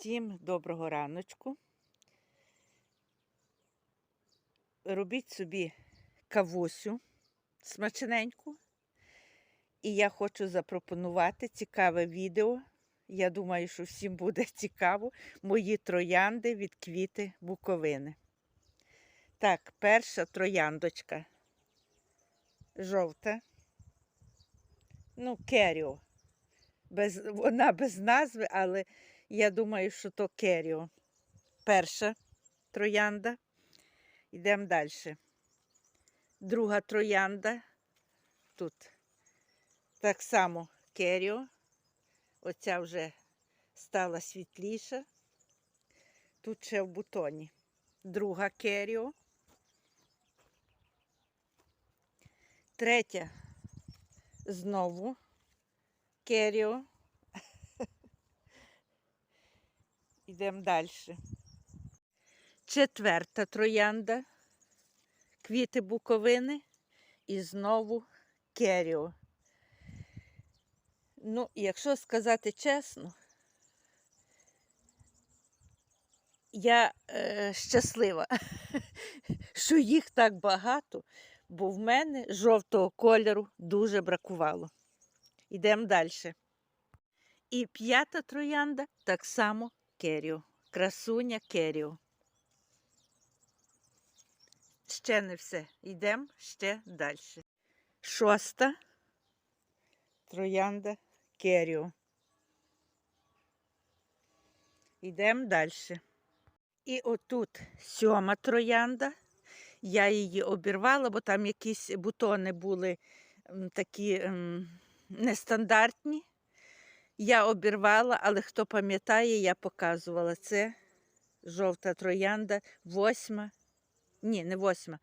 Всім доброго раночку. Робіть собі кавусю смачненьку. І я хочу запропонувати цікаве відео. Я думаю, що всім буде цікаво. Мої троянди від квіти Буковини. Так, перша трояндочка. Жовта. Ну, керіо. Без, вона без назви, але я думаю, що то керіо. Перша троянда. Йдемо далі. Друга троянда. Тут так само керіо. Оця вже стала світліша. Тут ще в бутоні. Друга керіо. Третя знову керіо. Йдемо далі. Четверта троянда, квіти буковини і знову керіо. Ну, якщо сказати чесно, я е, щаслива, що їх так багато, бо в мене жовтого кольору дуже бракувало. Йдемо далі. І п'ята троянда так само керіо. Красуня керіо. Ще не все. Йдемо ще далі. Шоста троянда керіо. Йдемо далі. І отут сьома троянда. Я її обірвала, бо там якісь бутони були такі нестандартні. Я обірвала, але хто пам'ятає, я показувала. Це жовта троянда, восьма. Ні, не восьма.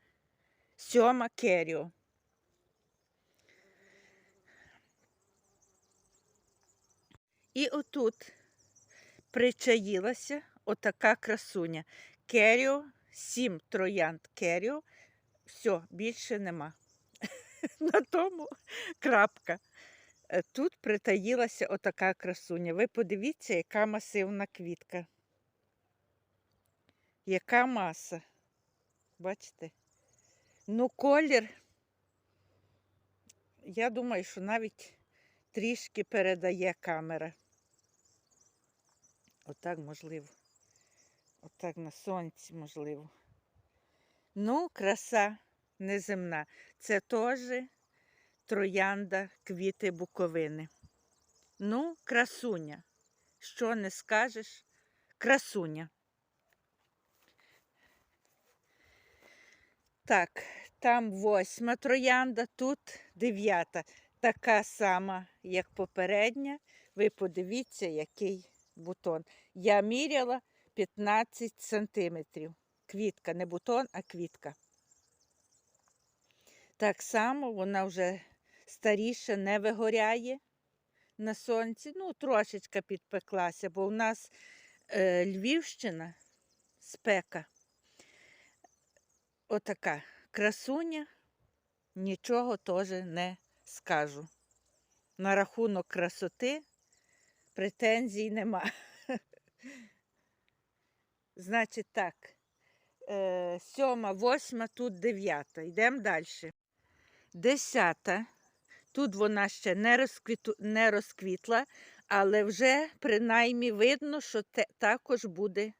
Сьома керіо. І отут причаїлася отака красуня. Керіо, сім троянд керіо. Все, більше нема. На тому крапка. Е, Тут притаїлася отака красуня. Ви подивіться, яка масивна квітка. Яка маса. Бачите? Ну, колір, я думаю, що навіть трішки передає камера. Отак можливо. Отак на сонці можливо. Ну, краса неземна. Це теж троянда квіти буковини. Ну, красуня. Що не скажеш? Красуня. Так, там восьма троянда, тут дев'ята. Така сама, як попередня. Ви подивіться, який бутон. Я міряла 15 сантиметрів. Квітка, не бутон, а квітка. Так само вона вже старіша, не вигоряє на сонці. Ну, трошечка підпеклася, бо у нас е, Львівщина спека. Отака красуня, нічого теж не скажу. На рахунок красоти претензій нема. Значить так, е, сьома, восьма, тут дев'ята. Йдемо далі. Десята. Тут вона ще не, розквіту, не розквітла, але вже принаймні видно, що те, також буде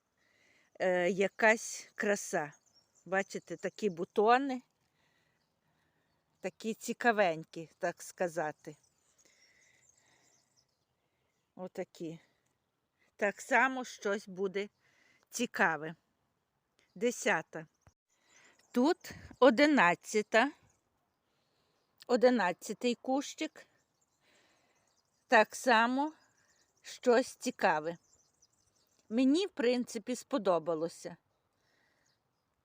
е, якась краса. Бачите, такі бутони, такі цікавенькі, так сказати. Отакі. Так само щось буде цікаве. Десята. Тут одинадцята. Одинадцятий кущик. Так само щось цікаве. Мені, в принципі, сподобалося.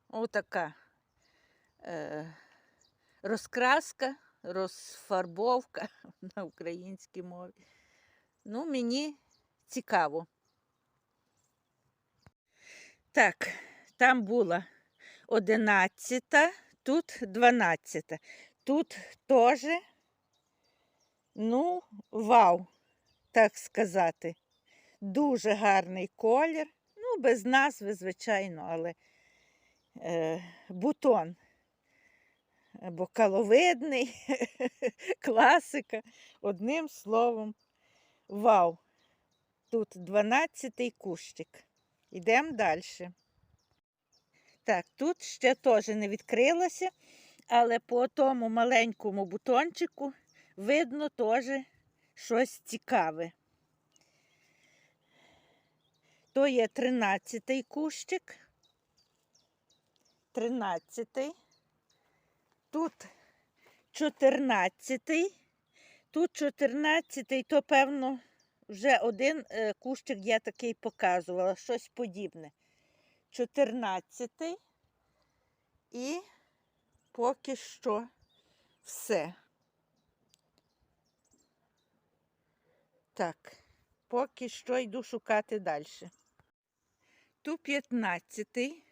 Отака е, розкраска, розфарбовка на українській мові. Ну, мені цікаво. Так, там була одинадцята, тут дванадцята. Тут теж, ну, вау, так сказати. Дуже гарний колір. Ну, без назви, звичайно, але е, бутон. Бокаловидний, класика. Одним словом, вау. Тут 12-й кущик. Йдемо далі. Так, тут ще теж не відкрилося, але по тому маленькому бутончику видно теж щось цікаве. То є 13-й кущик. 13-й. Тут 14-й. Тут 14-й, то, певно, вже один е, кущик я такий показувала, щось подібне. 14-й. І поки що все. Так, поки що йду шукати далі. Ту 15-й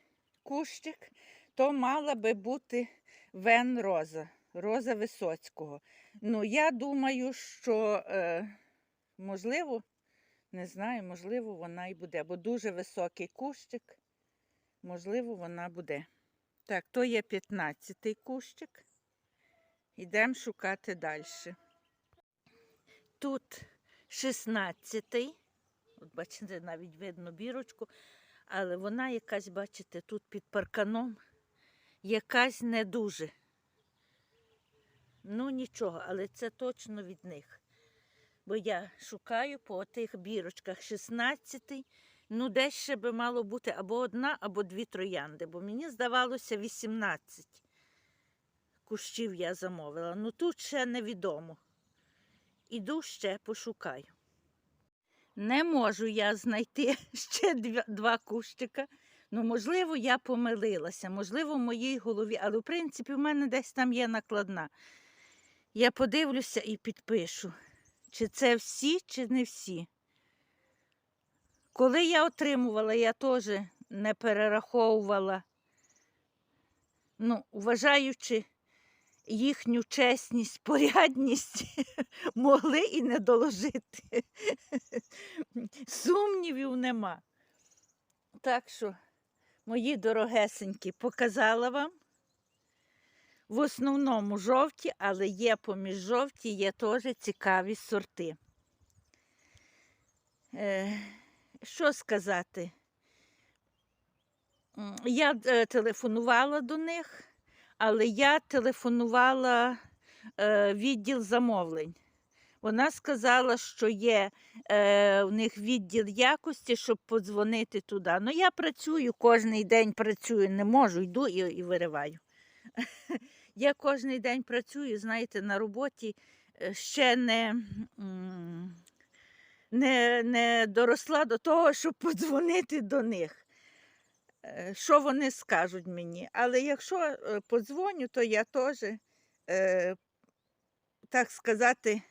кущик, то мала би бути Вен Роза, Роза Висоцького. Ну, я думаю, що, е, можливо, не знаю, можливо, вона і буде, бо дуже високий кущик. Можливо, вона буде. Так, то є 15-й кущик. Йдемо шукати далі. Тут 16-й. От бачите, навіть видно бірочку, але вона якась, бачите, тут під парканом, якась не дуже. Ну, нічого, але це точно від них. Бо я шукаю по тих бірочках 16-й. Ну, десь ще би мало бути або одна, або дві троянди, бо мені здавалося 18 кущів я замовила. Ну тут ще невідомо. Іду ще пошукаю. Не можу я знайти ще два кущика. Ну, можливо, я помилилася, можливо, в моїй голові, але в принципі в мене десь там є накладна. Я подивлюся і підпишу, чи це всі, чи не всі. Коли я отримувала, я теж не перераховувала, ну, вважаючи їхню чесність, порядність, могли і не доложити. Сумнівів нема. Так що, мої дорогесенькі, показала вам. В основному жовті, але є поміж жовті, є теж цікаві сорти. Е, що сказати? Я е, телефонувала до них, але я телефонувала е, відділ замовлень. Вона сказала, що є е, в них відділ якості, щоб подзвонити туди. Ну, я працюю, кожен день працюю, не можу, йду і, і вириваю. Я кожен день працюю, знаєте, на роботі е, ще не, не, не доросла до того, щоб подзвонити до них. Е, Що вони скажуть мені? Але якщо е, подзвоню, то я теж, е, так сказати,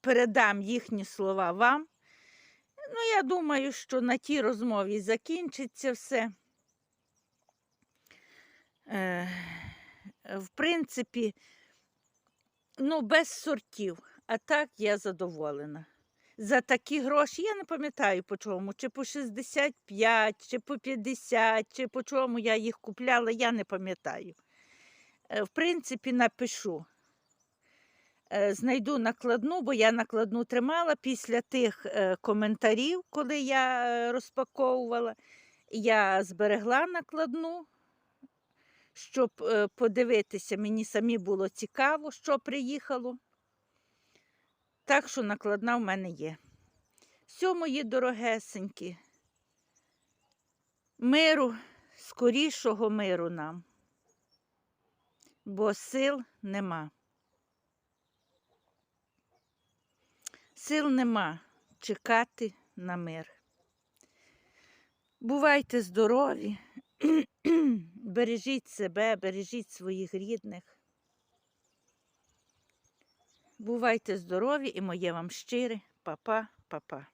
передам їхні слова вам. Ну, я думаю, що на тій розмові закінчиться все. В принципі, ну, без сортів. А так я задоволена. За такі гроші, я не пам'ятаю по чому, чи по 65, чи по 50, чи по чому я їх купляла, я не пам'ятаю. Е, В принципі, напишу. Е, Знайду накладну, бо я накладну тримала після тих е, коментарів, коли я розпаковувала. Я зберегла накладну, щоб подивитися, мені самі було цікаво, що приїхало. Так що накладна в мене є. Все, мої дорогесенькі. Миру, скорішого миру нам, бо сил нема. Сил нема чекати на мир. Бувайте здорові, бережіть себе, бережіть своїх рідних. Бувайте здорові і моє вам щире, па-па, па-па.